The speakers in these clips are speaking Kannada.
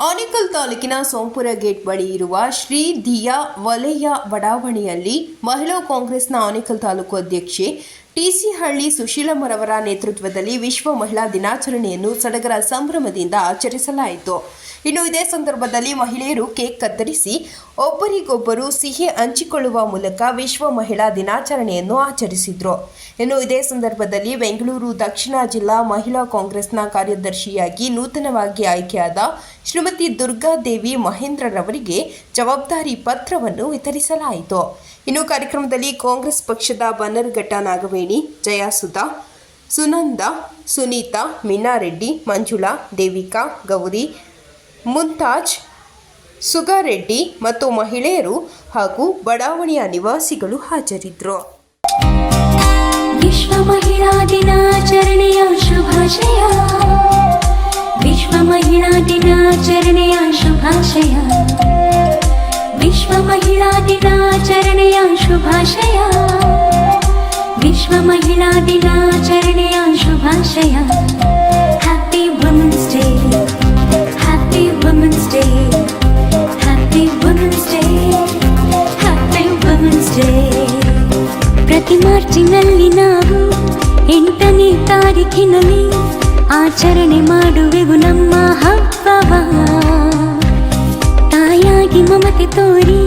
ಆನೇಕಲ್ ತಾಲೂಕಿನ ಸೋಂಪುರ ಗೇಟ್ ಬಳಿ ಇರುವ ಶ್ರೀ ದಿಯಾ ವಲಯ ಬಡಾವಣೆಯಲ್ಲಿ ಮಹಿಳಾ ಕಾಂಗ್ರೆಸ್ನ ಆನೇಕಲ್ ತಾಲೂಕು ಅಧ್ಯಕ್ಷೆ ಟಿಸಿ ಹಳ್ಳಿ ಸುಶೀಲಮ್ಮರವರ ನೇತೃತ್ವದಲ್ಲಿ ವಿಶ್ವ ಮಹಿಳಾ ದಿನಾಚರಣೆಯನ್ನು ಸಡಗರ ಸಂಭ್ರಮದಿಂದ ಆಚರಿಸಲಾಯಿತು. ಇನ್ನು ಇದೇ ಸಂದರ್ಭದಲ್ಲಿ ಮಹಿಳೆಯರು ಕೇಕ್ ಕತ್ತರಿಸಿ, ಒಬ್ಬರಿಗೊಬ್ಬರು ಸಿಹಿ ಹಂಚಿಕೊಳ್ಳುವ ಮೂಲಕ ವಿಶ್ವ ಮಹಿಳಾ ದಿನಾಚರಣೆಯನ್ನು ಆಚರಿಸಿದ್ರು. ಇನ್ನು ಇದೇ ಸಂದರ್ಭದಲ್ಲಿ ಬೆಂಗಳೂರು ದಕ್ಷಿಣ ಜಿಲ್ಲಾ ಮಹಿಳಾ ಕಾಂಗ್ರೆಸ್ನ ಕಾರ್ಯದರ್ಶಿಯಾಗಿ ನೂತನವಾಗಿ ಆಯ್ಕೆಯಾದ ಶ್ರೀಮತಿ ದುರ್ಗಾದೇವಿ ಮಹೇಂದ್ರರವರಿಗೆ ಜವಾಬ್ದಾರಿ ಪತ್ರವನ್ನು ವಿತರಿಸಲಾಯಿತು. ಇನ್ನು ಕಾರ್ಯಕ್ರಮದಲ್ಲಿ ಕಾಂಗ್ರೆಸ್ ಪಕ್ಷದ ಬನ್ನರ್ಘಟ್ಟ ನಾಗವೇಣಿ ಜಯಾಸುಧಾ ಸುನಂದ, ಸುನೀತಾ ಮೀನಾರೆಡ್ಡಿ ಮಂಜುಳಾ, ದೇವಿಕಾ, ಗೌರಿ ಮುಂತಾಜ್ ಸುಗಾರೆಡ್ಡಿ ಮತ್ತು ಮಹಿಳೆಯರು ಹಾಗೂ ಬಡಾವಣೆಯ ನಿವಾಸಿಗಳು ಹಾಜರಿದ್ದರು. ವಿಶ್ವ ಮಹಿಳಾ ದಿನಾಚರಣೆಯ ಶುಭಾಶಯ. ವಿಶ್ವ ಮಹಿಳಾ ದಿನಾಚರಣೆಯ ಶುಭಾಶಯ. ವಿಶ್ವ ಮಹಿಳಾ ದಿನಾಚರಣೆಯ ಶುಭಾಶಯ. ವಿಶ್ವ ಮಹಿಳಾ ದಿನಾಚರಣೆಯ ಶುಭಾಶಯ. Happy women's day happy women's day happy women's day happy women's day ಪ್ರತಿ ಮಾರ್ಚಿನಲ್ಲಿ ನಾವು ಎಂಟನೇ ತಾರೀಕಿನಲ್ಲಿ ಆಚರಣೆ ಮಾಡುವೆವು ನಮ್ಮ ಹಬ್ಬವ ತಾಯಾಗಿ ಮಮತೆ ತೋರಿ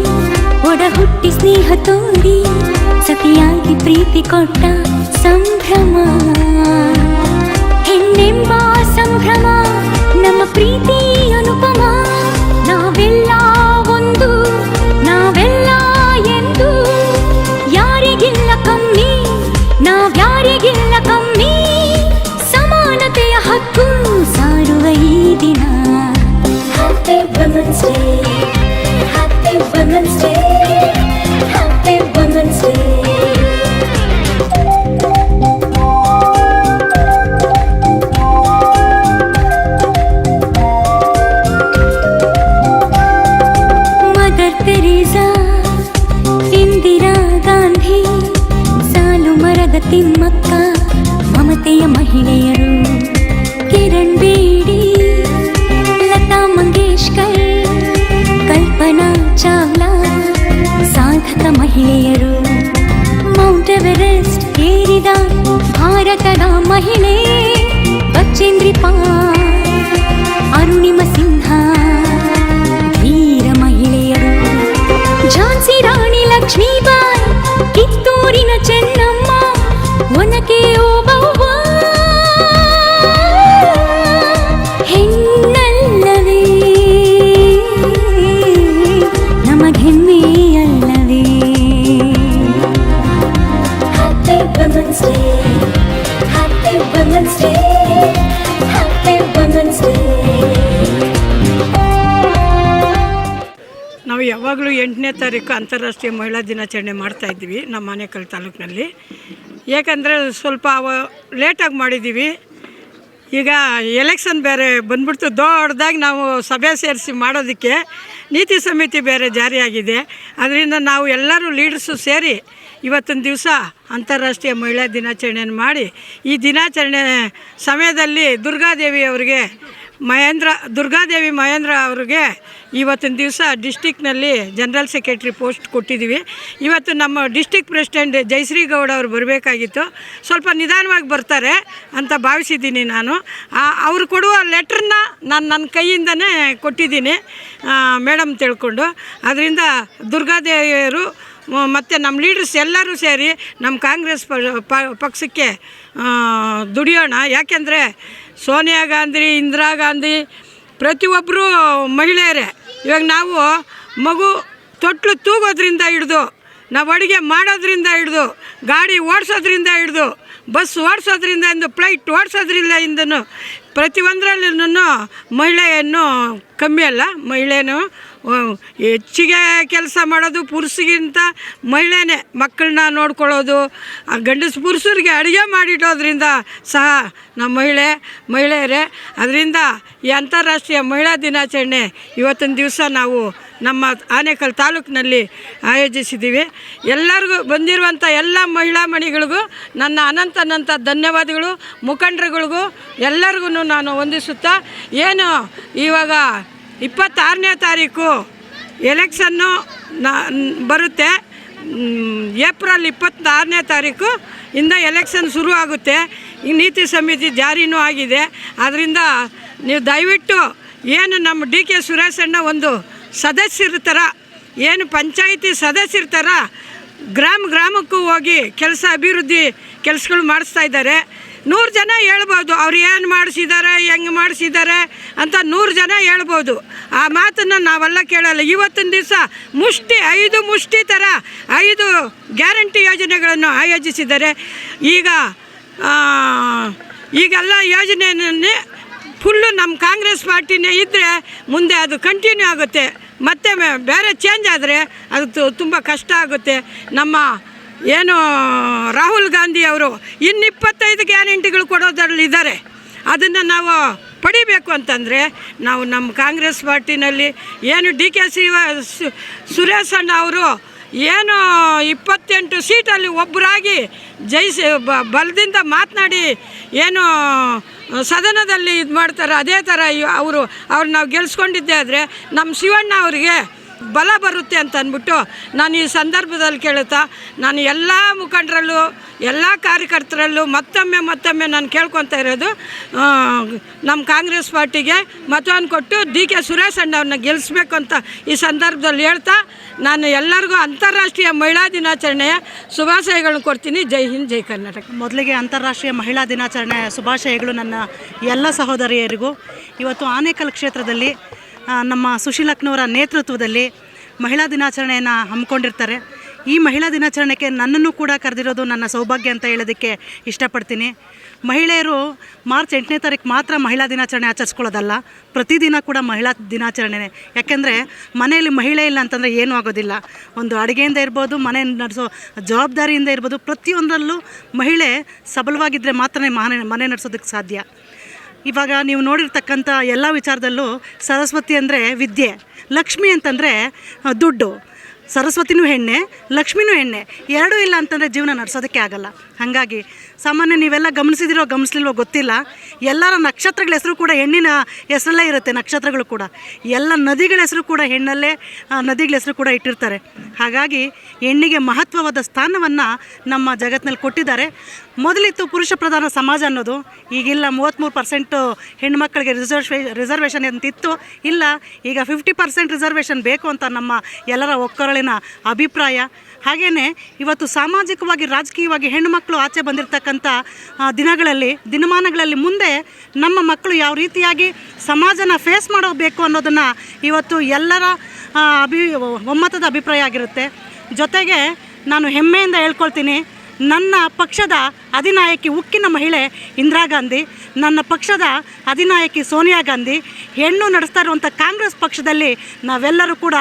ಒಡ ಹುಟ್ಟಿ ಸ್ನೇಹ ತೋರಿ ಸತಿಯಾಗಿ ಪ್ರೀತಿ ಕೊಟ್ಟ ಸಂಭ್ರಮ. மகிழே ಎಂಟನೇ ತಾರೀಕು ಅಂತಾರಾಷ್ಟ್ರೀಯ ಮಹಿಳಾ ದಿನಾಚರಣೆ ಮಾಡ್ತಾ ಇದ್ದೀವಿ ನಮ್ಮ ಮನೆಕಲ್ ತಾಲೂಕಿನಲ್ಲಿ. ಏಕೆಂದರೆ ಸ್ವಲ್ಪ ಅವ ಲೇಟಾಗಿ ಮಾಡಿದ್ದೀವಿ ಈಗ ಎಲೆಕ್ಷನ್ ಬೇರೆ ಬಂದ್ಬಿಡ್ತು. ದೊಡ್ಡದಾಗಿ ನಾವು ಸಭೆ ಸೇರಿಸಿ ಮಾಡೋದಕ್ಕೆ ನೀತಿ ಸಮಿತಿ ಬೇರೆ ಜಾರಿಯಾಗಿದೆ. ಅದರಿಂದ ನಾವು ಎಲ್ಲರೂ ಲೀಡರ್ಸು ಸೇರಿ ಇವತ್ತಿನ ದಿವಸ ಅಂತಾರಾಷ್ಟ್ರೀಯ ಮಹಿಳಾ ದಿನಾಚರಣೆಯನ್ನು ಮಾಡಿ, ಈ ದಿನಾಚರಣೆ ಸಮಯದಲ್ಲಿ ದುರ್ಗಾದೇವಿ ಅವರಿಗೆ ಮಹೇಂದ್ರ, ದುರ್ಗಾದೇವಿ ಮಹೇಂದ್ರ ಅವ್ರಿಗೆ ಇವತ್ತಿನ ದಿವಸ ಡಿಸ್ಟಿಕ್ನಲ್ಲಿ ಜನರಲ್ ಸೆಕ್ರೆಟ್ರಿ ಪೋಸ್ಟ್ ಕೊಟ್ಟಿದ್ದೀವಿ. ಇವತ್ತು ನಮ್ಮ ಡಿಸ್ಟಿಕ್ ಪ್ರೆಸಿಡೆಂಟ್ ಜಯಶ್ರೀ ಗೌಡ ಅವರು ಬರಬೇಕಾಗಿತ್ತು. ಸ್ವಲ್ಪ ನಿಧಾನವಾಗಿ ಬರ್ತಾರೆ ಅಂತ ಭಾವಿಸಿದ್ದೀನಿ ನಾನು. ಅವರು ಕೊಡುವ ಲೆಟ್ರನ್ನ ನಾನು ನನ್ನ ಕೈಯಿಂದನೇ ಕೊಟ್ಟಿದ್ದೀನಿ ಮೇಡಮ್ ತಿಳ್ಕೊಂಡು. ಅದರಿಂದ ದುರ್ಗಾದೇವಿಯರು ಮತ್ತು ನಮ್ಮ ಲೀಡರ್ಸ್ ಎಲ್ಲರೂ ಸೇರಿ ನಮ್ಮ ಕಾಂಗ್ರೆಸ್ ಪಕ್ಷಕ್ಕೆ ದುಡಿಯೋಣ. ಯಾಕೆಂದರೆ ಸೋನಿಯಾ ಗಾಂಧಿ, ಇಂದಿರಾ ಗಾಂಧಿ ಪ್ರತಿಯೊಬ್ಬರು ಮಹಿಳೆಯರೇ. ಇವಾಗ ನಾವು ಮಗು ತೊಟ್ಲು ತೂಗೋದ್ರಿಂದ ಹಿಡ್ದು ನಾವು ಅಡುಗೆ ಮಾಡೋದ್ರಿಂದ ಹಿಡ್ದು ಗಾಡಿ ಓಡಿಸೋದ್ರಿಂದ ಹಿಡ್ದು ಬಸ್ ಓಡಿಸೋದ್ರಿಂದ ಇಂದು ಫ್ಲೈಟ್ ಓಡಿಸೋದ್ರಿಂದ ಇಂದನು ಪ್ರತಿಯೊಂದರಲ್ಲೂ ಮಹಿಳೆಯನ್ನು ಕಮ್ಮಿ ಅಲ್ಲ ಮಹಿಳೆನೂ ಆ, ಹೆಚ್ಚಿಗೆ ಕೆಲಸ ಮಾಡೋದು ಪುರುಷಗಿಂತ ಮಹಿಳೆನೇ ಮಕ್ಕಳನ್ನ ನೋಡ್ಕೊಳ್ಳೋದು. ಆ ಗಂಡಸು ಪುರುಷರಿಗೆ ಅಡುಗೆ ಮಾಡಿಡೋದ್ರಿಂದ ಸಹ ನಮ್ಮ ಮಹಿಳೆ, ಮಹಿಳೆಯರೇ, ಅದರಿಂದ ಈ ಅಂತಾರಾಷ್ಟ್ರೀಯ ಮಹಿಳಾ ದಿನಾಚರಣೆ ಇವತ್ತಿನ ದಿವಸ ನಾವು ನಮ್ಮ ಆನೇಕಲ್ ತಾಲೂಕಿನಲ್ಲಿ ಆಯೋಜಿಸಿದ್ದೀವಿ. ಎಲ್ಲರಿಗೂ ಬಂದಿರುವಂಥ ಎಲ್ಲ ಮಹಿಳಾ ಮಣಿಗಳಿಗೂ ನನ್ನ ಅನಂತ ಅನಂತ ಧನ್ಯವಾದಗಳು. ಮುಖಂಡರುಗಳಿಗೂ ಎಲ್ಲರಿಗೂ ನಾನು ವಂದಿಸುತ್ತಾ, ಏನು ಇವಾಗ ಇಪ್ಪತ್ತಾರನೇ ತಾರೀಕು ಎಲೆಕ್ಷನ್ನು ಬರುತ್ತೆ. ಏಪ್ರಿಲ್ ಇಪ್ಪತ್ತಾರನೇ ತಾರೀಕು ಇಂದ ಎಲೆಕ್ಷನ್ ಶುರು ಆಗುತ್ತೆ. ಈ ನೀತಿ ಸಮಿತಿ ಜಾರಿನೂ ಆಗಿದೆ. ಆದ್ದರಿಂದ ನೀವು ದಯವಿಟ್ಟು ಏನು ನಮ್ಮ ಡಿ ಕೆ ಸುರೇಶಣ್ಣ ಒಂದು ಸದಸ್ಯರ ಥರ, ಏನು ಪಂಚಾಯಿತಿ ಸದಸ್ಯರ ಥರ ಗ್ರಾಮ ಗ್ರಾಮಕ್ಕೂ ಹೋಗಿ ಕೆಲಸ, ಅಭಿವೃದ್ಧಿ ಕೆಲಸಗಳು ಮಾಡಿಸ್ತಾ ಇದ್ದಾರೆ. ನೂರು ಜನ ಹೇಳ್ಬೋದು, ಅವ್ರು ಏನು ಮಾಡಿಸಿದ್ದಾರೆ ಹೆಂಗೆ ಮಾಡಿಸಿದ್ದಾರೆ ಅಂತ ನೂರು ಜನ ಹೇಳ್ಬೋದು. ಆ ಮಾತನ್ನು ನಾವೆಲ್ಲ ಕೇಳಲ್ಲ. ಇವತ್ತಿನ ದಿವಸ ಮುಷ್ಟಿ, ಐದು ಮುಷ್ಟಿ ಥರ ಐದು ಗ್ಯಾರಂಟಿ ಯೋಜನೆಗಳನ್ನು ಆಯೋಜಿಸಿದ್ದಾರೆ. ಈಗ ಈಗೆಲ್ಲ ಯೋಜನೆಯನ್ನೇ ಫುಲ್ಲು ನಮ್ಮ ಕಾಂಗ್ರೆಸ್ ಪಾರ್ಟಿನೇ ಇದ್ದರೆ ಮುಂದೆ ಅದು ಕಂಟಿನ್ಯೂ ಆಗುತ್ತೆ. ಮತ್ತೆ ಬೇರೆ ಚೇಂಜ್ ಆದರೆ ಅದು ತುಂಬ ಕಷ್ಟ ಆಗುತ್ತೆ. ನಮ್ಮ ಏನು ರಾಹುಲ್ ಗಾಂಧಿ ಅವರು ಇನ್ನಿಪ್ಪತ್ತೈದು ಗ್ಯಾರಂಟಿಗಳು ಕೊಡೋದ್ರಲ್ಲಿ ಇದ್ದಾರೆ ಅದನ್ನು ನಾವು ಪಡಿಬೇಕು ಅಂತಂದರೆ ನಾವು ನಮ್ಮ ಕಾಂಗ್ರೆಸ್ ಪಾರ್ಟಿನಲ್ಲಿ ಏನು ಡಿ ಕೆ ಶ್ರೀ ಸುರೇಶ್ ಅಣ್ಣ ಅವರು ಏನು ಇಪ್ಪತ್ತೆಂಟು ಸೀಟಲ್ಲಿ ಒಬ್ಬರಾಗಿ ಜಯಿಸಿ ಬ ಬಲದಿಂದ ಮಾತನಾಡಿ ಏನು ಸದನದಲ್ಲಿ ಇದು ಮಾಡ್ತಾರೆ ಅದೇ ಥರ ಅವರು ಅವ್ರು ನಾವು ಗೆಲ್ಸ್ಕೊಂಡಿದ್ದೆ ಆದರೆ ನಮ್ಮ ಶಿವಣ್ಣ ಅವರಿಗೆ ಬಲ ಬರುತ್ತೆ ಅಂತ ಅಂದ್ಬಿಟ್ಟು ನಾನು ಈ ಸಂದರ್ಭದಲ್ಲಿ ಕೇಳುತ್ತಾ, ನಾನು ಎಲ್ಲ ಮುಖಂಡರಲ್ಲೂ, ಎಲ್ಲ ಕಾರ್ಯಕರ್ತರಲ್ಲೂ ಮತ್ತೊಮ್ಮೆ ಮತ್ತೊಮ್ಮೆ ನಾನು ಕೇಳ್ಕೊತಾ ಇರೋದು ನಮ್ಮ ಕಾಂಗ್ರೆಸ್ ಪಾರ್ಟಿಗೆ ಮತವನ್ನು ಕೊಟ್ಟು ಡಿ ಕೆ ಸುರೇಶ್ ಅಣ್ಣವ್ರನ್ನ ಗೆಲ್ಲಿಸ್ಬೇಕು ಅಂತ ಈ ಸಂದರ್ಭದಲ್ಲಿ ಹೇಳ್ತಾ, ನಾನು ಎಲ್ಲರಿಗೂ ಅಂತಾರಾಷ್ಟ್ರೀಯ ಮಹಿಳಾ ದಿನಾಚರಣೆಯ ಶುಭಾಶಯಗಳನ್ನು ಕೊಡ್ತೀನಿ. ಜೈ ಹಿಂದ್, ಜೈ ಕರ್ನಾಟಕ. ಮೊದಲಿಗೆ ಅಂತಾರಾಷ್ಟ್ರೀಯ ಮಹಿಳಾ ದಿನಾಚರಣೆಯ ಶುಭಾಶಯಗಳು ನನ್ನ ಎಲ್ಲ ಸಹೋದರಿಯರಿಗೂ. ಇವತ್ತು ಆನೇಕಲ್ ಕ್ಷೇತ್ರದಲ್ಲಿ ನಮ್ಮ ಸುಶೀಲಕ್ನವರ ನೇತೃತ್ವದಲ್ಲಿ ಮಹಿಳಾ ದಿನಾಚರಣೆಯನ್ನು ಹಮ್ಮಿಕೊಂಡಿರ್ತಾರೆ. ಈ ಮಹಿಳಾ ದಿನಾಚರಣೆಗೆ ನನ್ನನ್ನು ಕೂಡ ಕರೆದಿರೋದು ನನ್ನ ಸೌಭಾಗ್ಯ ಅಂತ ಹೇಳೋದಕ್ಕೆ ಇಷ್ಟಪಡ್ತೀನಿ. ಮಹಿಳೆಯರು ಮಾರ್ಚ್ ಎಂಟನೇ ತಾರೀಕು ಮಾತ್ರ ಮಹಿಳಾ ದಿನಾಚರಣೆ ಆಚರಿಸ್ಕೊಳ್ಳೋದಲ್ಲ, ಪ್ರತಿದಿನ ಕೂಡ ಮಹಿಳಾ ದಿನಾಚರಣೆನೇ. ಯಾಕೆಂದರೆ ಮನೆಯಲ್ಲಿ ಮಹಿಳೆ ಇಲ್ಲ ಅಂತಂದರೆ ಏನೂ ಆಗೋದಿಲ್ಲ. ಒಂದು ಅಡುಗೆಯಿಂದ ಇರ್ಬೋದು, ಮನೆ ನಡೆಸೋ ಜವಾಬ್ದಾರಿಯಿಂದ ಇರ್ಬೋದು, ಪ್ರತಿಯೊಂದರಲ್ಲೂ ಮಹಿಳೆ ಸಬಲವಾಗಿದ್ದರೆ ಮಾತ್ರ ಮನೆ ಮನೆ ನಡೆಸೋದಕ್ಕೆ ಸಾಧ್ಯ. ಇವಾಗ ನೀವು ನೋಡಿರ್ತಕ್ಕಂಥ ಎಲ್ಲ ವಿಚಾರದಲ್ಲೂ ಸರಸ್ವತಿ ಅಂದರೆ ವಿದ್ಯೆ, ಲಕ್ಷ್ಮಿ ಅಂತಂದರೆ ದುಡ್ಡು, ಸರಸ್ವತಿನೂ ಹೆಣ್ಣೆ, ಲಕ್ಷ್ಮಿನೂ ಹೆಣ್ಣೆ, ಎರಡೂ ಇಲ್ಲ ಅಂತಂದರೆ ಜೀವನ ನಡೆಸೋದಕ್ಕೆ ಆಗಲ್ಲ. ಹಾಗಾಗಿ ಸಾಮಾನ್ಯ ನೀವೆಲ್ಲ ಗಮನಿಸಿದಿರೋ, ಗಮನಿಸ್ಲಿಲ್ವೋ ಗೊತ್ತಿಲ್ಲ. ಎಲ್ಲರ ನಕ್ಷತ್ರಗಳ ಹೆಸರು ಕೂಡ ಹೆಣ್ಣಿನ ಹೆಸರಲ್ಲೇ ಇರುತ್ತೆ, ನಕ್ಷತ್ರಗಳು ಕೂಡ. ಎಲ್ಲ ನದಿಗಳ ಹೆಸರು ಕೂಡ ಹೆಣ್ಣಲ್ಲೇ ನದಿಗಳ ಹೆಸರು ಕೂಡ ಇಟ್ಟಿರ್ತಾರೆ. ಹಾಗಾಗಿ ಹೆಣ್ಣಿಗೆ ಮಹತ್ವವಾದ ಸ್ಥಾನವನ್ನು ನಮ್ಮ ಜಗತ್ತಿನಲ್ಲಿ ಕೊಟ್ಟಿದ್ದಾರೆ. ಮೊದಲಿತ್ತು ಪುರುಷ ಪ್ರಧಾನ ಸಮಾಜ ಅನ್ನೋದು. ಈಗಿಲ್ಲ ಮೂವತ್ತ್ಮೂರು ಪರ್ಸೆಂಟು ಹೆಣ್ಮಕ್ಳಿಗೆ ರಿಸರ್ವೇ ರಿಸರ್ವೇಷನ್ ಅಂತಿತ್ತು ಇಲ್ಲ, ಈಗ ಫಿಫ್ಟಿ ಪರ್ಸೆಂಟ್ ರಿಸರ್ವೇಷನ್ ಬೇಕು ಅಂತ ನಮ್ಮ ಎಲ್ಲರ ಒಕ್ಕರಳಿನ ಅಭಿಪ್ರಾಯ. ಹಾಗೆಯೇ ಇವತ್ತು ಸಾಮಾಜಿಕವಾಗಿ, ರಾಜಕೀಯವಾಗಿ ಹೆಣ್ಣುಮಕ್ಕಳು ಆಚೆ ಬಂದಿರತಕ್ಕಂಥ ದಿನಗಳಲ್ಲಿ, ದಿನಮಾನಗಳಲ್ಲಿ ಮುಂದೆ ನಮ್ಮ ಮಕ್ಕಳು ಯಾವ ರೀತಿಯಾಗಿ ಸಮಾಜನ ಫೇಸ್ ಮಾಡಬೇಕು ಅನ್ನೋದನ್ನು ಇವತ್ತು ಎಲ್ಲರ ಅಭಿ, ಒಮ್ಮತದ ಅಭಿಪ್ರಾಯ ಆಗಿರುತ್ತೆ. ಜೊತೆಗೆ ನಾನು ಹೆಮ್ಮೆಯಿಂದ ಹೇಳ್ಕೊಳ್ತೀನಿ, ನನ್ನ ಪಕ್ಷದ ಅಧಿನಾಯಕಿ ಉಕ್ಕಿನ ಮಹಿಳೆ ಇಂದಿರಾ ಗಾಂಧಿ, ನನ್ನ ಪಕ್ಷದ ಅಧಿನಾಯಕಿ ಸೋನಿಯಾ ಗಾಂಧಿ, ಹೆಣ್ಣು ನಡೆಸ್ತಾ ಇರುವಂಥ ಕಾಂಗ್ರೆಸ್ ಪಕ್ಷದಲ್ಲಿ ನಾವೆಲ್ಲರೂ ಕೂಡ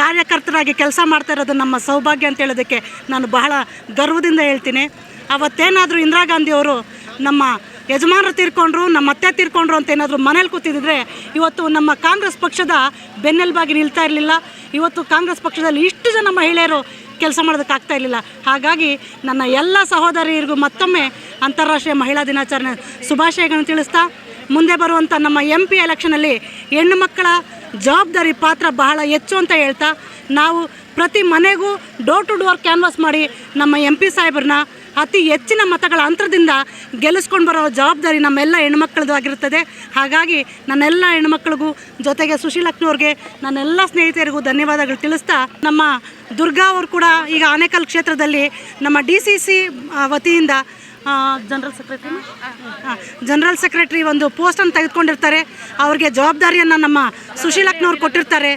ಕಾರ್ಯಕರ್ತರಾಗಿ ಕೆಲಸ ಮಾಡ್ತಾ ಇರೋದು ನಮ್ಮ ಸೌಭಾಗ್ಯ ಅಂತ ಹೇಳೋದಕ್ಕೆ ನಾನು ಬಹಳ ಗರ್ವದಿಂದ ಹೇಳ್ತೀನಿ. ಅವತ್ತೇನಾದರೂ ಇಂದಿರಾ ಗಾಂಧಿಯವರು ನಮ್ಮ ಯಜಮಾನರು ತೀರ್ಕೊಂಡ್ರು, ನಮ್ಮ ಅತ್ತೆ ತೀರ್ಕೊಂಡ್ರು ಅಂತ ಏನಾದರೂ ಮನೇಲಿ ಕೂತಿದ್ರೆ, ಇವತ್ತು ನಮ್ಮ ಕಾಂಗ್ರೆಸ್ ಪಕ್ಷದ ಬೆನ್ನೆಲುಬಾಗಿ ನಿಲ್ತಾ ಇರಲಿಲ್ಲ. ಇವತ್ತು ಕಾಂಗ್ರೆಸ್ ಪಕ್ಷದಲ್ಲಿ ಇಷ್ಟು ಜನ ಮಹಿಳೆಯರು ಕೆಲಸ ಮಾಡೋದಕ್ಕಾಗ್ತಾ ಇರಲಿಲ್ಲ. ಹಾಗಾಗಿ ನನ್ನ ಎಲ್ಲ ಸಹೋದರಿಯರಿಗೂ ಮತ್ತೊಮ್ಮೆ ಅಂತಾರಾಷ್ಟ್ರೀಯ ಮಹಿಳಾ ದಿನಾಚರಣೆ ಶುಭಾಶಯಗಳನ್ನು ತಿಳಿಸ್ತಾ, ಮುಂದೆ ಬರುವಂಥ ನಮ್ಮ ಎಂ ಪಿ ಎಲೆಕ್ಷನಲ್ಲಿ ಹೆಣ್ಣು ಮಕ್ಕಳ ಜವಾಬ್ದಾರಿ ಪಾತ್ರ ಬಹಳ ಹೆಚ್ಚು ಅಂತ ಹೇಳ್ತಾ, ನಾವು ಪ್ರತಿ ಮನೆಗೂ ಡೋರ್ ಟು ಡೋರ್ ಕ್ಯಾನ್ವಾಸ್ ಮಾಡಿ ನಮ್ಮ ಎಂ ಪಿ ಸಾಹೇಬ್ರನ್ನ ಅತಿ ಹೆಚ್ಚಿನ ಮತಗಳ ಅಂತರದಿಂದ ಗೆಲ್ಲಿಸ್ಕೊಂಡು ಬರೋ ಜವಾಬ್ದಾರಿ ನಮ್ಮೆಲ್ಲ ಹೆಣ್ಮಕ್ಳದ್ದು ಆಗಿರುತ್ತದೆ ಹಾಗಾಗಿ ನನ್ನೆಲ್ಲ ಹೆಣ್ಮಕ್ಳಿಗೂ ಜೊತೆಗೆ ಸುಶೀಲಕ್ನವ್ರಿಗೆ ನನ್ನೆಲ್ಲ ಸ್ನೇಹಿತರಿಗೂ ಧನ್ಯವಾದಗಳು ತಿಳಿಸ್ತಾ, ನಮ್ಮ ದುರ್ಗಾ ಅವರು ಕೂಡ ಈಗ ಆನೇಕಲ್ ಕ್ಷೇತ್ರದಲ್ಲಿ ನಮ್ಮ ಡಿ ಸಿ ಸಿ ವತಿಯಿಂದ ಜನರಲ್ ಸೆಕ್ರೆಟರಿ ಜನರಲ್ ಸೆಕ್ರೆಟರಿ ಒಂದು ಪೋಸ್ಟನ್ನು ತೆಗೆದುಕೊಂಡಿರ್ತಾರೆ. ಅವ್ರಿಗೆ ಜವಾಬ್ದಾರಿಯನ್ನು ನಮ್ಮ ಸುಶೀಲಕ್ನವ್ರು ಕೊಟ್ಟಿರ್ತಾರೆ.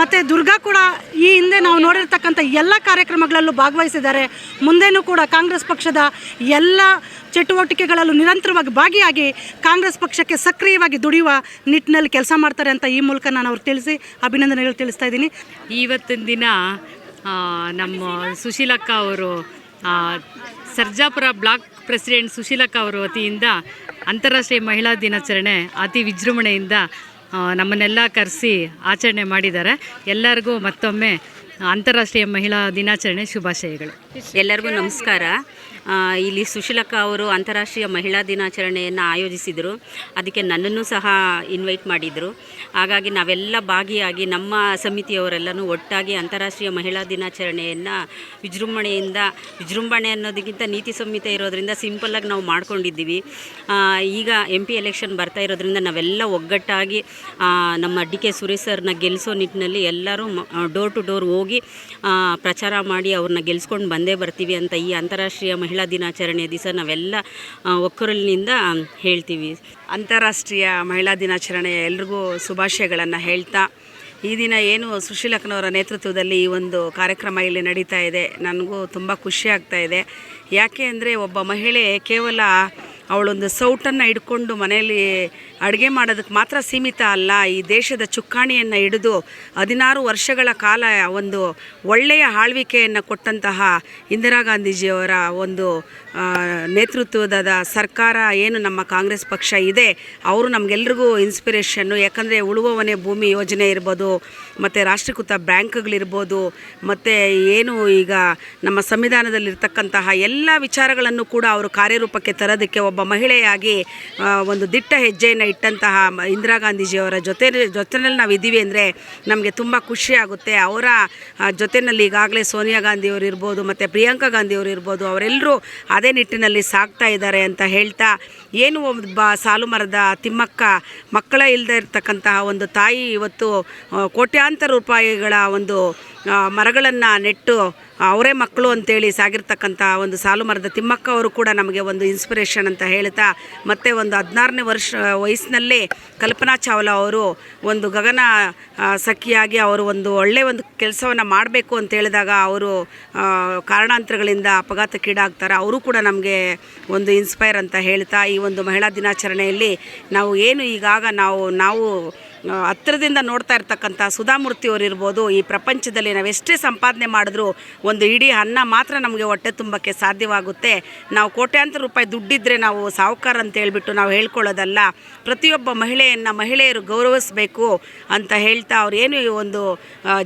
ಮತ್ತು ದುರ್ಗಾ ಕೂಡ ಈ ಹಿಂದೆ ನಾವು ನೋಡಿರ್ತಕ್ಕಂಥ ಎಲ್ಲ ಕಾರ್ಯಕ್ರಮಗಳಲ್ಲೂ ಭಾಗವಹಿಸಿದ್ದಾರೆ. ಮುಂದೆನೂ ಕೂಡ ಕಾಂಗ್ರೆಸ್ ಪಕ್ಷದ ಎಲ್ಲ ಚಟುವಟಿಕೆಗಳಲ್ಲೂ ನಿರಂತರವಾಗಿ ಭಾಗಿಯಾಗಿ ಕಾಂಗ್ರೆಸ್ ಪಕ್ಷಕ್ಕೆ ಸಕ್ರಿಯವಾಗಿ ದುಡಿಯುವ ನಿಟ್ಟಿನಲ್ಲಿ ಕೆಲಸ ಮಾಡ್ತಾರೆ ಅಂತ ಈ ಮೂಲಕ ನಾನು ಅವ್ರಿಗೆ ತಿಳಿಸಿ ಅಭಿನಂದನೆಗಳು ತಿಳಿಸ್ತಾ ಇದ್ದೀನಿ. ಇವತ್ತಿನ ದಿನ ನಮ್ಮ ಸುಶೀಲಕ್ಕ ಅವರು ಸರ್ಜಾಪುರ ಬ್ಲಾಕ್ ಪ್ರೆಸಿಡೆಂಟ್ ಸುಶೀಲಕ್ಕ ಅವರ ವತಿಯಿಂದ ಅಂತಾರಾಷ್ಟ್ರೀಯ ಮಹಿಳಾ ದಿನಾಚರಣೆ ಅತಿ ವಿಜೃಂಭಣೆಯಿಂದ ನಮ್ಮನ್ನೆಲ್ಲ ಕರೆಸಿ ಆಚರಣೆ ಮಾಡಿದ್ದಾರೆ. ಎಲ್ಲರಿಗೂ ಮತ್ತೊಮ್ಮೆ ಅಂತಾರಾಷ್ಟ್ರೀಯ ಮಹಿಳಾ ದಿನಾಚರಣೆ ಶುಭಾಶಯಗಳು. ಎಲ್ಲರಿಗೂ ನಮಸ್ಕಾರ. ಇಲ್ಲಿ ಸುಶೀಲಕ್ಕ ಅವರು ಅಂತಾರಾಷ್ಟ್ರೀಯ ಮಹಿಳಾ ದಿನಾಚರಣೆಯನ್ನು ಆಯೋಜಿಸಿದರು. ಅದಕ್ಕೆ ನನ್ನನ್ನು ಸಹ ಇನ್ವೈಟ್ ಮಾಡಿದರು. ಹಾಗಾಗಿ ನಾವೆಲ್ಲ ಭಾಗಿಯಾಗಿ ನಮ್ಮ ಸಮಿತಿಯವರೆಲ್ಲನೂ ಒಟ್ಟಾಗಿ ಅಂತಾರಾಷ್ಟ್ರೀಯ ಮಹಿಳಾ ದಿನಾಚರಣೆಯನ್ನು ವಿಜೃಂಭಣೆಯಿಂದ, ವಿಜೃಂಭಣೆ ಅನ್ನೋದಕ್ಕಿಂತ ನೀತಿ ಸಂಹಿತೆ ಇರೋದರಿಂದ ಸಿಂಪಲ್ಲಾಗಿ ನಾವು ಮಾಡ್ಕೊಂಡಿದ್ದೀವಿ. ಈಗ ಎಂ ಪಿ ಎಲೆಕ್ಷನ್ ಬರ್ತಾ ಇರೋದ್ರಿಂದ ನಾವೆಲ್ಲ ಒಗ್ಗಟ್ಟಾಗಿ ನಮ್ಮ ಡಿ ಕೆ ಸುರೇಶ್ ಸರ್ನ ಗೆಲ್ಲಿಸೋ ನಿಟ್ಟಿನಲ್ಲಿ ಎಲ್ಲರೂ ಡೋರ್ ಟು ಡೋರ್ ಹೋಗಿ ಪ್ರಚಾರ ಮಾಡಿ ಅವ್ರನ್ನ ಗೆಲ್ಸ್ಕೊಂಡು ಬಂದೇ ಬರ್ತೀವಿ ಅಂತ ಈ ಅಂತಾರಾಷ್ಟ್ರೀಯ ಮಹಿಳಾ ದಿನಾಚರಣೆ ದಿವಸ ನಾವೆಲ್ಲ ಒಕ್ಕೊರಲಿನಿಂದ ಹೇಳ್ತೀವಿ. ಅಂತಾರಾಷ್ಟ್ರೀಯ ಮಹಿಳಾ ದಿನಾಚರಣೆಯ ಎಲ್ರಿಗೂ ಶುಭಾಶಯಗಳನ್ನು ಹೇಳ್ತಾ, ಈ ದಿನ ಏನು ಸುಶೀಲಕ್ಕನವರ ನೇತೃತ್ವದಲ್ಲಿ ಈ ಒಂದು ಕಾರ್ಯಕ್ರಮ ಇಲ್ಲಿ ನಡೀತಾ ಇದೆ, ನನಗೂ ತುಂಬ ಖುಷಿ ಆಗ್ತಾ ಇದೆ. ಯಾಕೆ ಅಂದರೆ ಒಬ್ಬ ಮಹಿಳೆ ಕೇವಲ ಅವಳೊಂದು ಸೌಟನ್ನು ಹಿಡ್ಕೊಂಡು ಮನೆಯಲ್ಲಿ ಅಡುಗೆ ಮಾಡೋದಕ್ಕೆ ಮಾತ್ರ ಸೀಮಿತ ಅಲ್ಲ, ಈ ದೇಶದ ಚುಕ್ಕಾಣಿಯನ್ನು ಹಿಡಿದು ಹದಿನಾರು ವರ್ಷಗಳ ಕಾಲ ಒಂದು ಒಳ್ಳೆಯ ಆಳ್ವಿಕೆಯನ್ನು ಕೊಟ್ಟಂತಹ ಇಂದಿರಾ ಗಾಂಧೀಜಿಯವರ ಒಂದು ನೇತೃತ್ವದ ಸರ್ಕಾರ ಏನು ನಮ್ಮ ಕಾಂಗ್ರೆಸ್ ಪಕ್ಷ ಇದೆ, ಅವರು ನಮಗೆಲ್ರಿಗೂ ಇನ್ಸ್ಪಿರೇಷನ್ನು ಯಾಕಂದರೆ ಉಳುವವನೇ ಭೂಮಿ ಯೋಜನೆ ಇರ್ಬೋದು, ಮತ್ತು ರಾಷ್ಟ್ರೀಕೃತ ಬ್ಯಾಂಕ್ಗಳಿರ್ಬೋದು, ಮತ್ತು ಏನು ಈಗ ನಮ್ಮ ಸಂವಿಧಾನದಲ್ಲಿರ್ತಕ್ಕಂತಹ ಎಲ್ಲ ವಿಚಾರಗಳನ್ನು ಕೂಡ ಅವರು ಕಾರ್ಯರೂಪಕ್ಕೆ ತರೋದಕ್ಕೆ ಒಬ್ಬ ಮಹಿಳೆಯಾಗಿ ಒಂದು ದಿಟ್ಟ ಹೆಜ್ಜೆಯನ್ನು ಇಟ್ಟಂತಹ ಇಂದಿರಾ ಗಾಂಧೀಜಿಯವರ ಜೊತೆ ಜೊತೆಯಲ್ಲಿ ನಾವು ಇದ್ದೀವಿ ಅಂದರೆ ನಮಗೆ ತುಂಬ ಖುಷಿ ಆಗುತ್ತೆ. ಅವರ ಜೊತೆಯಲ್ಲಿ ಈಗಾಗಲೇ ಸೋನಿಯಾ ಗಾಂಧಿಯವರು ಇರ್ಬೋದು, ಮತ್ತು ಪ್ರಿಯಾಂಕಾ ಗಾಂಧಿಯವರು ಇರ್ಬೋದು ಅವರೆಲ್ಲರೂ ಅದೇ ನಿಟ್ಟಿನಲ್ಲಿ ಸಾಕ್ತಾ ಇದ್ದಾರೆ ಅಂತ ಹೇಳ್ತಾ ಏನು ಒಬ್ಬ ಸಾಲು ಮರದ ತಿಮ್ಮಕ್ಕ ಮಕ್ಕಳ ಇಲ್ಲದೆ ಇರತಕ್ಕಂತಹ ಒಂದು ತಾಯಿ ಇವತ್ತು ಕೋಟ್ಯಾಂತರ ರೂಪಾಯಿಗಳ ಒಂದು ಮರಗಳನ್ನು ನೆಟ್ಟು ಅವರೇ ಮಕ್ಕಳು ಅಂತೇಳಿ ಸಾಗಿರ್ತಕ್ಕಂಥ ಒಂದು ಸಾಲು ಮರದ ತಿಮ್ಮಕ್ಕ ಅವರು ಕೂಡ ನಮಗೆ ಒಂದು ಇನ್ಸ್ಪಿರೇಷನ್ ಅಂತ ಹೇಳ್ತಾ, ಮತ್ತು ಒಂದು ಹದಿನಾರನೇ ವರ್ಷ ವಯಸ್ಸಿನಲ್ಲೇ ಕಲ್ಪನಾ ಚಾವ್ಲಾ ಅವರು ಒಂದು ಗಗನ ಸಖಿಯಾಗಿ ಅವರು ಒಂದು ಒಳ್ಳೆಯ ಒಂದು ಕೆಲಸವನ್ನು ಮಾಡಬೇಕು ಅಂತ ಹೇಳಿದಾಗ ಅವರು ಕಾರಣಾಂತರಗಳಿಂದ ಅಪಘಾತಕ್ಕೀಡಾಗ್ತಾರೆ. ಅವರು ಕೂಡ ನಮಗೆ ಒಂದು ಇನ್ಸ್ಪೈರ್ ಅಂತ ಹೇಳ್ತಾ, ಈ ಒಂದು ಮಹಿಳಾ ದಿನಾಚರಣೆಯಲ್ಲಿ ನಾವು ಏನು ಈಗಾಗ ನಾವು ನಾವು ಹತ್ತಿರದಿಂದ ನೋಡ್ತಾ ಇರ್ತಕ್ಕಂಥ ಸುಧಾಮೂರ್ತಿಯವರು ಇರ್ಬೋದು, ಈ ಪ್ರಪಂಚದಲ್ಲಿ ನಾವು ಎಷ್ಟೇ ಸಂಪಾದನೆ ಮಾಡಿದ್ರೂ ಒಂದು ಇಡೀ ಅನ್ನ ಮಾತ್ರ ನಮಗೆ ಹೊಟ್ಟೆ ತುಂಬಕ್ಕೆ ಸಾಧ್ಯವಾಗುತ್ತೆ. ನಾವು ಕೋಟ್ಯಾಂತರ ರೂಪಾಯಿ ದುಡ್ಡಿದ್ದರೆ ನಾವು ಸಾಹುಕಾರ ಅಂತ ಹೇಳಿಬಿಟ್ಟು ನಾವು ಹೇಳ್ಕೊಳ್ಳೋದಲ್ಲ. ಪ್ರತಿಯೊಬ್ಬ ಮಹಿಳೆಯನ್ನು ಮಹಿಳೆಯರು ಗೌರವಿಸಬೇಕು ಅಂತ ಹೇಳ್ತಾ ಅವ್ರು ಏನು ಈ ಒಂದು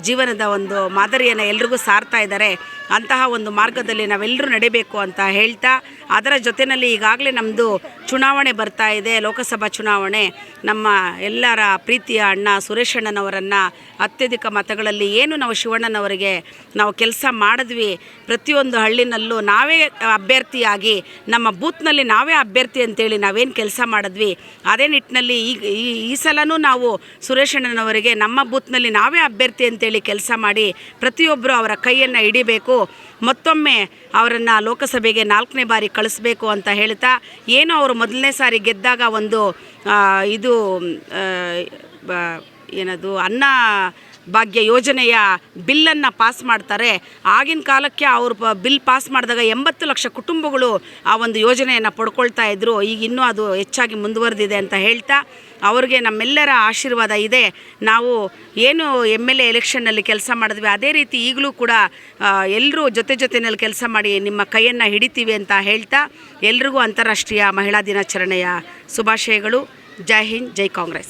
ಜೀವನದ ಒಂದು ಮಾದರಿಯನ್ನು ಎಲ್ರಿಗೂ ಸಾರ್ತಾ ಇದ್ದಾರೆ. ಅಂತಹ ಒಂದು ಮಾರ್ಗದಲ್ಲಿ ನಾವೆಲ್ಲರೂ ನಡಿಬೇಕು ಅಂತ ಹೇಳ್ತಾ, ಅದರ ಜೊತೆಯಲ್ಲಿ ಈಗಾಗಲೇ ನಮ್ಮದು ಚುನಾವಣೆ ಬರ್ತಾ ಇದೆ, ಲೋಕಸಭಾ ಚುನಾವಣೆ. ನಮ್ಮ ಎಲ್ಲರ ಅಣ್ಣ ಸುರೇಶಣ್ಣನವರನ್ನು ಅತ್ಯಧಿಕ ಮತಗಳಲ್ಲಿ ಏನು ನಾವು ಶಿವಣ್ಣನವರಿಗೆ ನಾವು ಕೆಲಸ ಮಾಡಿದ್ವಿ. ಪ್ರತಿಯೊಂದು ಹಳ್ಳಿನಲ್ಲೂ ನಾವೇ ಅಭ್ಯರ್ಥಿಯಾಗಿ, ನಮ್ಮ ಬೂತ್ನಲ್ಲಿ ನಾವೇ ಅಭ್ಯರ್ಥಿ ಅಂತೇಳಿ ನಾವೇನು ಕೆಲಸ ಮಾಡಿದ್ವಿ. ಅದೇ ನಿಟ್ಟಿನಲ್ಲಿ ಈಗ ಈ ಈ ಸಲನೂ ನಾವು ಸುರೇಶಣ್ಣನವರಿಗೆ ನಮ್ಮ ಬೂತ್ನಲ್ಲಿ ನಾವೇ ಅಭ್ಯರ್ಥಿ ಅಂತೇಳಿ ಕೆಲಸ ಮಾಡಿ ಪ್ರತಿಯೊಬ್ಬರು ಅವರ ಕೈಯನ್ನು ಹಿಡಿಬೇಕು. ಮತ್ತೊಮ್ಮೆ ಅವರನ್ನು ಲೋಕಸಭೆಗೆ ನಾಲ್ಕನೇ ಬಾರಿ ಕಳಿಸ್ಬೇಕು ಅಂತ ಹೇಳ್ತಾ ಏನೋ ಅವರು ಮೊದಲನೇ ಸಾರಿ ಗೆದ್ದಾಗ ಒಂದು ಇದು ಏನದು, ಅನ್ನ ಭಾಗ್ಯ ಯೋಜನೆಯ ಬಿಲ್ಲನ್ನು ಪಾಸ್ ಮಾಡ್ತಾರೆ. ಆಗಿನ ಕಾಲಕ್ಕೆ ಅವರು ಬಿಲ್ ಪಾಸ್ ಮಾಡಿದಾಗ ಎಂಬತ್ತು ಲಕ್ಷ ಕುಟುಂಬಗಳು ಆ ಒಂದು ಯೋಜನೆಯನ್ನು ಪಡ್ಕೊಳ್ತಾ ಇದ್ದರು ಈಗ ಇನ್ನೂ ಅದು ಹೆಚ್ಚಾಗಿ ಮುಂದುವರೆದಿದೆ ಅಂತ ಹೇಳ್ತಾ ಅವ್ರಿಗೆ ನಮ್ಮೆಲ್ಲರ ಆಶೀರ್ವಾದ ಇದೆ. ನಾವು ಏನು ಎಂ ಎಲ್ ಎ ಎಲೆಕ್ಷನ್ನಲ್ಲಿ ಕೆಲಸ ಮಾಡಿದ್ವಿ. ಅದೇ ರೀತಿ ಈಗಲೂ ಕೂಡ ಎಲ್ಲರೂ ಜೊತೆ ಜೊತೆಯಲ್ಲಿ ಕೆಲಸ ಮಾಡಿ ನಿಮ್ಮ ಕೈಯನ್ನು ಹಿಡಿತೀವಿ ಅಂತ ಹೇಳ್ತಾ ಎಲ್ರಿಗೂ ಅಂತಾರಾಷ್ಟ್ರೀಯ ಮಹಿಳಾ ದಿನಾಚರಣೆಯ ಶುಭಾಶಯಗಳು. ಜೈ ಹಿಂದ್, ಜೈ ಕಾಂಗ್ರೆಸ್.